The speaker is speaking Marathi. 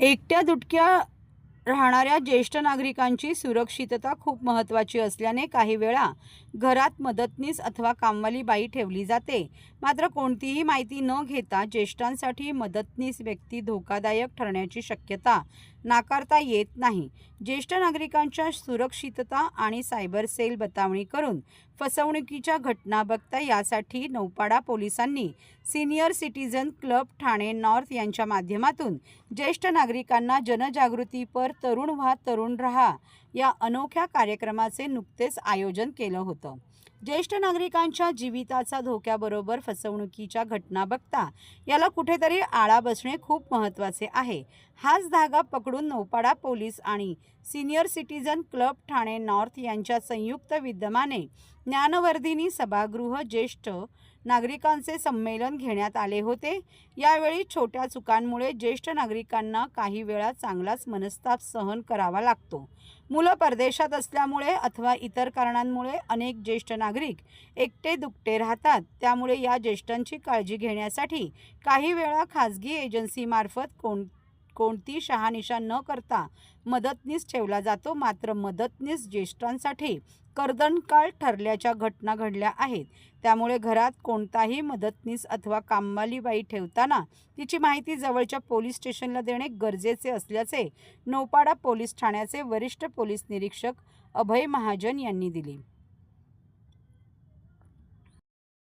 एकट्या दुटक्या राहणाऱ्या ज्येष्ठ नागरिकांची सुरक्षितता खूप महत्त्वाची असल्याने काही वेळा घरात मदतनीस अथवा कामवाली बाई ठेवली जाते. मात्र कोणतीही माहिती न घेता ज्येष्ठांसाठी मदतनीस व्यक्ती धोकादायक ठरण्याची शक्यता नाकारता येत नाही. ज्येष्ठ नागरिकांच्या सुरक्षितता आणि सायबर सेल बतावणी करून फसवणुकीच्या घटना बघता यासाठी नौपाडा पोलिसांनी senior citizen club Thane north यांच्या माध्यमातून ज्येष्ठ नागरिकांना जनजागृतीपर तरुण व्हा तरुण रहा या अनोख्या कार्यक्रमाचे नुकतेच आयोजन केलं होतं. ज्येष्ठ नागरिकांच्या जीविताचा धोक्याबरोबर फसवणुकीच्या घटना बघता याला कुठेतरी आळा बसणे खूप महत्त्वाचे आहे. हाच धागा पकडून नौपाडा पोलीस आणि senior citizen club Thane north यांच्या संयुक्त विद्यमाने ज्ञानवर्धिनी सभागृह ज्येष्ठ नागरिकांचे संमेलन घेण्यात आले होते. यावेळी छोट्या चुकांमुळे ज्येष्ठ नागरिकांना काही वेळा चांगलाच मनस्ताप सहन करावा लागतो. मुलं परदेशात असल्यामुळे अथवा इतर कारणांमुळे अनेक ज्येष्ठ नागरिक एकटे दुकटे राहतात. त्यामुळे या ज्येष्ठांची काळजी घेण्यासाठी काही वेळा खाजगी एजन्सीमार्फत कोण कोणती शहानिशा न करता मदतनीस ठेवला जातो. मात्र मदतनीस ज्येष्ठांसाठी कर्दनकाळ ठरल्याच्या घटना घडल्या आहेत. त्यामुळे घरात कोणताही मदतनीस अथवा कामवालीबाई ठेवताना तिची माहिती जवळच्या पोलीस स्टेशनला देणे गरजेचे असल्याचे नौपाडा पोलीस ठाण्याचे वरिष्ठ पोलीस निरीक्षक अभय महाजन यांनी दिली.